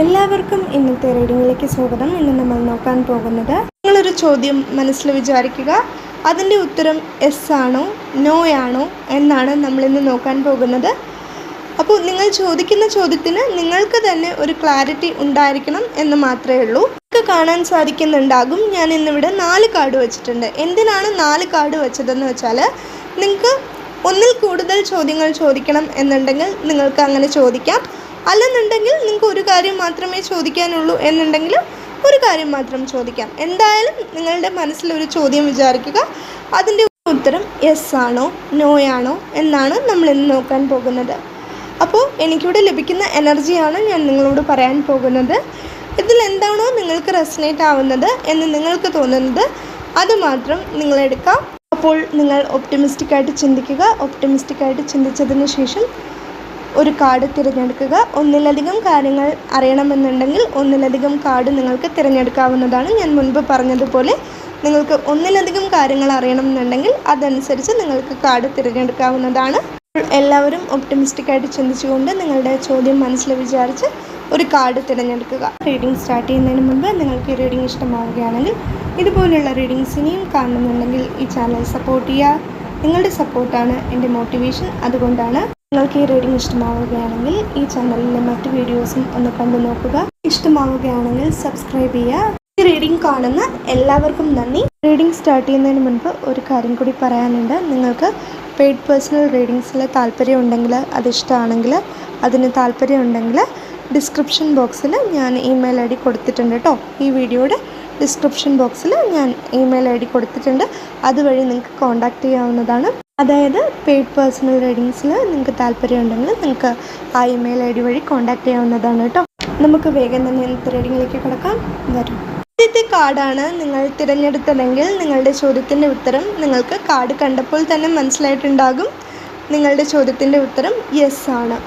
എല്ലാവർക്കും ഇന്നത്തെ റീഡിങ്ങിലേക്ക് സ്വാഗതം. ഇന്ന് നമ്മൾ നോക്കാൻ പോകുന്നത് നിങ്ങളൊരു ചോദ്യം മനസ്സിൽ വിചാരിക്കുക. അതിന്റെ ഉത്തരം എസ് ആണോ നോ ആണോ എന്നാണ് നമ്മളിന്ന് നോക്കാൻ പോകുന്നത്. അപ്പോൾ നിങ്ങൾ ചോദിക്കുന്ന ചോദ്യത്തിന് നിങ്ങൾക്ക് തന്നെ ഒരു ക്ലാരിറ്റി ഉണ്ടായിരിക്കണം എന്ന് മാത്രമേ ഉള്ളൂ. നിങ്ങൾക്ക് കാണാൻ സാധിക്കുന്നുണ്ടാകും. ഞാൻ ഇന്നിവിടെ നാല് കാർഡ് വെച്ചിട്ടുണ്ട്. എന്തിനാണ് നാല് കാർഡ് വെച്ചതെന്ന് വെച്ചാൽ നിങ്ങൾക്ക് ഒന്നിൽ കൂടുതൽ ചോദ്യങ്ങൾ ചോദിക്കണം എന്നുണ്ടെങ്കിൽ നിങ്ങൾക്ക് അങ്ങനെ ചോദിക്കാം. അല്ലെന്നുണ്ടെങ്കിൽ നിങ്ങൾക്ക് ഒരു കാര്യം മാത്രമേ ചോദിക്കാനുള്ളൂ എന്നുണ്ടെങ്കിൽ ഒരു കാര്യം മാത്രം ചോദിക്കാം. എന്തായാലും നിങ്ങളുടെ മനസ്സിൽ ഒരു ചോദ്യം വിചാരിക്കുക. അതിന്റെ ഉത്തരം യെസ് ആണോ നോ ആണോ എന്നാണ് നമ്മൾ ഇന്ന് നോക്കാൻ പോകുന്നത്. അപ്പോൾ എനിക്കിവിടെ ലഭിക്കുന്ന എനർജിയാണ് ഞാൻ നിങ്ങളോട് പറയാൻ പോകുന്നത്. ഇതിൽ എന്താണോ നിങ്ങൾക്ക് റെസനേറ്റ് ആവുന്നത് എന്ന് നിങ്ങൾക്ക് തോന്നുന്നത് അത് മാത്രം നിങ്ങൾ എടുക്കാം അപ്പോൾ നിങ്ങൾ ഒപ്റ്റിമിസ്റ്റിക് ആയിട്ട് ചിന്തിക്കുക. ഒപ്റ്റിമിസ്റ്റിക് ആയിട്ട് ചിന്തിച്ചതിന് ശേഷം ഒരു കാർഡ് തിരഞ്ഞെടുക്കുക. ഒന്നിലധികം കാര്യങ്ങൾ അറിയണമെന്നുണ്ടെങ്കിൽ ഒന്നിലധികം കാർഡ് നിങ്ങൾക്ക് തിരഞ്ഞെടുക്കാവുന്നതാണ്. ഞാൻ മുൻപ് പറഞ്ഞതുപോലെ നിങ്ങൾക്ക് ഒന്നിലധികം കാര്യങ്ങൾ അറിയണമെന്നുണ്ടെങ്കിൽ അതനുസരിച്ച് നിങ്ങൾക്ക് കാർഡ് തിരഞ്ഞെടുക്കാവുന്നതാണ്. എല്ലാവരും ഒപ്റ്റിമിസ്റ്റിക് ആയിട്ട് ചിന്തിച്ചുകൊണ്ട് നിങ്ങളുടെ ചോദ്യം മനസ്സിൽ വിചാരിച്ച് ഒരു കാർഡ് തിരഞ്ഞെടുക്കുക. റീഡിംഗ് സ്റ്റാർട്ട് ചെയ്യുന്നതിന് മുൻപ് നിങ്ങൾക്ക് റീഡിംഗ് ഇഷ്ടമാവുകയാണെങ്കിൽ ഇതുപോലുള്ള റീഡിങ്സ് ഇനിയും കാണുന്നുണ്ടെങ്കിൽ ഈ ചാനൽ സപ്പോർട്ട് ചെയ്യുക. നിങ്ങളുടെ സപ്പോർട്ടാണ് എന്റെ മോട്ടിവേഷൻ അതുകൊണ്ടാണ് നിങ്ങൾക്ക് ഈ റീഡിംഗ് ഇഷ്ടമാവുകയാണെങ്കിൽ ഈ ചാനലിലെ മറ്റു വീഡിയോസും ഒന്ന് കണ്ടു നോക്കുക. ഇഷ്ടമാവുകയാണെങ്കിൽ സബ്സ്ക്രൈബ് ചെയ്യുക. ഈ റീഡിംഗ് കാണുന്ന എല്ലാവർക്കും നന്ദി. റീഡിംഗ് സ്റ്റാർട്ട് ചെയ്യുന്നതിന് മുൻപ് ഒരു കാര്യം കൂടി പറയാനുണ്ട്. നിങ്ങൾക്ക് പെയ്ഡ് പേഴ്സണൽ റീഡിങ്സിൽ താല്പര്യം ഉണ്ടെങ്കിൽ അത് ഇഷ്ടമാണെങ്കിൽ അതിന് താല്പര്യം ഉണ്ടെങ്കിൽ ഡിസ്ക്രിപ്ഷൻ ബോക്സിൽ ഞാൻ ഇമെയിൽ ഐ ഡി കൊടുത്തിട്ടുണ്ട് കേട്ടോ ഈ വീഡിയോയുടെ ഡിസ്ക്രിപ്ഷൻ ബോക്സിൽ ഞാൻ ഇമെയിൽ ഐ ഡി കൊടുത്തിട്ടുണ്ട്. അതുവഴി നിങ്ങൾക്ക് കോൺടാക്റ്റ് ചെയ്യാവുന്നതാണ്. അതായത് പെയ്ഡ് പേഴ്സണൽ റീഡിങ്സിൽ നിങ്ങൾക്ക് താല്പര്യം ഉണ്ടെങ്കിൽ നിങ്ങൾക്ക് ആ ഇമെയിൽ ഐ ഡി വഴി കോൺടാക്ട് ചെയ്യാവുന്നതാണ് കേട്ടോ. നമുക്ക് വേഗം തന്നെ ഇന്നത്തെ റീഡിങ്ങിലേക്ക് കിടക്കാം. വരും. ആദ്യത്തെ കാർഡാണ് നിങ്ങൾ തിരഞ്ഞെടുത്തതെങ്കിൽ നിങ്ങളുടെ ചോദ്യത്തിന്റെ ഉത്തരം നിങ്ങൾക്ക് കാർഡ് കണ്ടപ്പോൾ തന്നെ മനസ്സിലായിട്ടുണ്ടാകും. നിങ്ങളുടെ ചോദ്യത്തിന്റെ ഉത്തരം യെസ് ആണ്.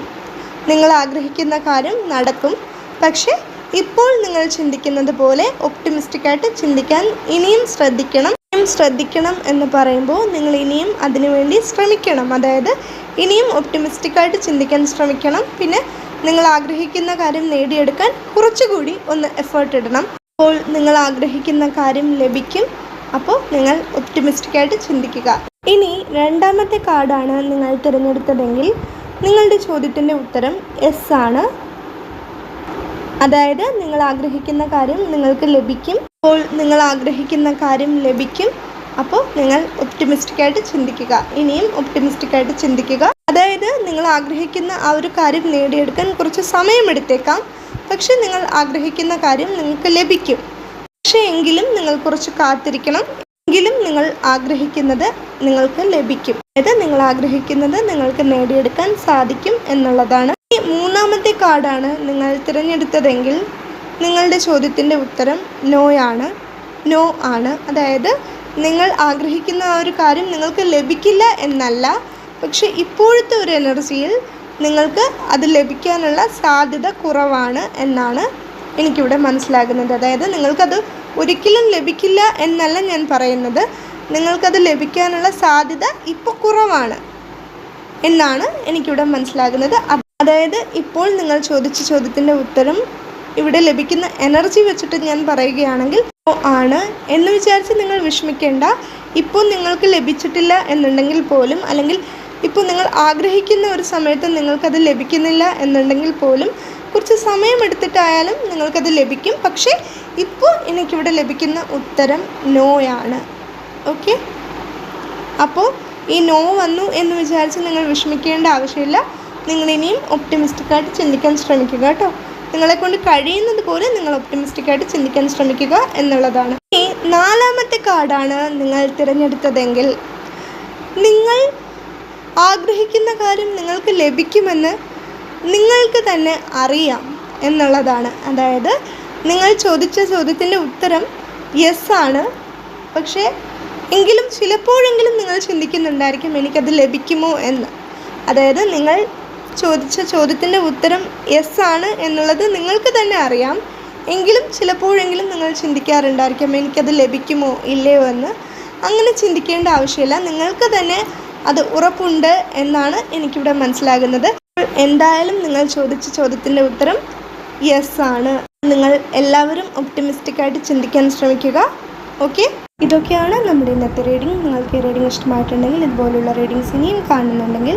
നിങ്ങൾ ആഗ്രഹിക്കുന്ന കാര്യം നടക്കും. പക്ഷേ ഇപ്പോൾ നിങ്ങൾ ചിന്തിക്കുന്നത് പോലെ ഒപ്റ്റിമിസ്റ്റിക്കായിട്ട് ചിന്തിക്കാൻ ഇനിയും ശ്രദ്ധിക്കണം. ശ്രദ്ധിക്കണം എന്ന് പറയുമ്പോൾ നിങ്ങൾ ഇനിയും അതിനുവേണ്ടി ശ്രമിക്കണം. അതായത് ഇനിയും ഒപ്റ്റിമിസ്റ്റിക്കായിട്ട് ചിന്തിക്കാൻ ശ്രമിക്കണം. പിന്നെ നിങ്ങൾ ആഗ്രഹിക്കുന്ന കാര്യം നേടിയെടുക്കാൻ കുറച്ചുകൂടി ഒന്ന് എഫേർട്ട് ഇടണം. അപ്പോൾ നിങ്ങൾ ആഗ്രഹിക്കുന്ന കാര്യം ലഭിക്കും. അപ്പോൾ നിങ്ങൾ ഒപ്റ്റിമിസ്റ്റിക്കായിട്ട് ചിന്തിക്കുക. ഇനി രണ്ടാമത്തെ കാർഡാണ് നിങ്ങൾ തിരഞ്ഞെടുത്തതെങ്കിൽ നിങ്ങളുടെ ചോദ്യത്തിന്റെ ഉത്തരം എസ് ആണ്. അതായത് നിങ്ങൾ ആഗ്രഹിക്കുന്ന കാര്യം നിങ്ങൾക്ക് ലഭിക്കും. അപ്പോൾ നിങ്ങൾ ആഗ്രഹിക്കുന്ന കാര്യം ലഭിക്കും. അപ്പോൾ നിങ്ങൾ ഒപ്റ്റിമിസ്റ്റിക്കായിട്ട് ചിന്തിക്കുക. ഇനിയും ഒപ്റ്റിമിസ്റ്റിക്കായിട്ട് ചിന്തിക്കുക. അതായത് നിങ്ങൾ ആഗ്രഹിക്കുന്ന ആ ഒരു കാര്യം നേടിയെടുക്കാൻ കുറച്ച് സമയമെടുത്തേക്കാം. പക്ഷേ നിങ്ങൾ ആഗ്രഹിക്കുന്ന കാര്യം നിങ്ങൾക്ക് ലഭിക്കും. പക്ഷേ എങ്കിലും നിങ്ങൾ കുറച്ച് കാത്തിരിക്കണം. എങ്കിലും നിങ്ങൾ ആഗ്രഹിക്കുന്നത് നിങ്ങൾക്ക് ലഭിക്കും. അതായത് നിങ്ങൾ ആഗ്രഹിക്കുന്നത് നിങ്ങൾക്ക് നേടിയെടുക്കാൻ സാധിക്കും എന്നുള്ളതാണ്. ഈ മൂന്നാമത്തെ കാർഡാണ് നിങ്ങൾ തിരഞ്ഞെടുത്തതെങ്കിൽ നിങ്ങളുടെ ചോദ്യത്തിന്റെ ഉത്തരം നോ ആണ് നോ ആണ്. അതായത് നിങ്ങൾ ആഗ്രഹിക്കുന്ന ആ ഒരു കാര്യം നിങ്ങൾക്ക് ലഭിക്കില്ല എന്നല്ല. പക്ഷെ ഇപ്പോഴത്തെ ഒരു എനർജിയിൽ നിങ്ങൾക്ക് അത് ലഭിക്കാനുള്ള സാധ്യത കുറവാണ് എന്നാണ് എനിക്കിവിടെ മനസ്സിലാകുന്നത്. അതായത് നിങ്ങൾക്കത് ഒരിക്കലും ലഭിക്കില്ല എന്നല്ല ഞാൻ പറയുന്നത്. നിങ്ങൾക്കത് ലഭിക്കാനുള്ള സാധ്യത ഇപ്പോൾ കുറവാണ് എന്നാണ് എനിക്കിവിടെ മനസ്സിലാകുന്നത്. അതായത് ഇപ്പോൾ നിങ്ങൾ ചോദിച്ച ചോദ്യത്തിന്റെ ഉത്തരം ഇവിടെ ലഭിക്കുന്ന എനർജി വെച്ചിട്ട് ഞാൻ പറയുകയാണെങ്കിൽ "ഓ, ആണ് എന്ന് വിചാരിച്ച് നിങ്ങൾ വിഷമിക്കേണ്ട. ഇപ്പോൾ നിങ്ങൾക്ക് ലഭിച്ചിട്ടില്ല എന്നുണ്ടെങ്കിൽ പോലും അല്ലെങ്കിൽ ഇപ്പോൾ നിങ്ങൾ ആഗ്രഹിക്കുന്ന ഒരു സമയത്ത് നിങ്ങൾക്കത് ലഭിക്കുന്നില്ല എന്നുണ്ടെങ്കിൽ പോലും കുറച്ച് സമയമെടുത്തിട്ടായാലും നിങ്ങൾക്കത് ലഭിക്കും. പക്ഷേ ഇപ്പോൾ എനിക്കിവിടെ ലഭിക്കുന്ന ഉത്തരം നോയാണ് ഓക്കെ അപ്പോൾ ഈ നോ വന്നു എന്ന് വിചാരിച്ച് നിങ്ങൾ വിഷമിക്കേണ്ട ആവശ്യമില്ല. നിങ്ങളിനിയും ഒപ്റ്റിമിസ്റ്റിക്കായിട്ട് ചിന്തിക്കാൻ ശ്രമിക്കുക കേട്ടോ. നിങ്ങളെ കൊണ്ട് കഴിയുന്നത് പോലെ നിങ്ങൾ ഒപ്റ്റിമിസ്റ്റിക്കായിട്ട് ചിന്തിക്കാൻ ശ്രമിക്കുക എന്നുള്ളതാണ്. ഇനി നാലാമത്തെ കാർഡാണ് നിങ്ങൾ തിരഞ്ഞെടുത്തതെങ്കിൽ നിങ്ങൾ ആഗ്രഹിക്കുന്ന കാര്യം നിങ്ങൾക്ക് ലഭിക്കുമെന്ന് നിങ്ങൾക്ക് തന്നെ അറിയാം എന്നുള്ളതാണ്. അതായത് നിങ്ങൾ ചോദിച്ച ചോദ്യത്തിന്റെ ഉത്തരം യെസ് ആണ്. പക്ഷേ എങ്കിലും ചിലപ്പോഴെങ്കിലും നിങ്ങൾ ചിന്തിക്കുന്നുണ്ടായിരിക്കും എനിക്കത് ലഭിക്കുമോ എന്ന്. അതായത് നിങ്ങൾ ചോദിച്ച ചോദ്യത്തിന്റെ ഉത്തരം യെസ് ആണ് എന്നുള്ളത് നിങ്ങൾക്ക് തന്നെ അറിയാം. എങ്കിലും ചിലപ്പോഴെങ്കിലും നിങ്ങൾ ചിന്തിക്കാറുണ്ടായിരിക്കാം എനിക്കത് ലഭിക്കുമോ ഇല്ലയോ എന്ന്. അങ്ങനെ ചിന്തിക്കേണ്ട ആവശ്യമില്ല. നിങ്ങൾക്ക് തന്നെ അത് ഉറപ്പുണ്ട് എന്നാണ് എനിക്കിവിടെ മനസ്സിലാകുന്നത്. എന്തായാലും നിങ്ങൾ ചോദിച്ച ചോദ്യത്തിന്റെ ഉത്തരം യെസ് ആണ്. നിങ്ങൾ എല്ലാവരും ഒപ്റ്റിമിസ്റ്റിക് ആയിട്ട് ചിന്തിക്കാൻ ശ്രമിക്കുക. ഓക്കെ ഇതൊക്കെയാണ് നമ്മുടെ ഇന്നത്തെ റീഡിംഗ് നിങ്ങൾക്ക് ഈ റീഡിംഗ് ഇഷ്ടമായിട്ടുണ്ടെങ്കിൽ ഇതുപോലുള്ള റീഡിങ്സ് ഇനിയും കാണുന്നുണ്ടെങ്കിൽ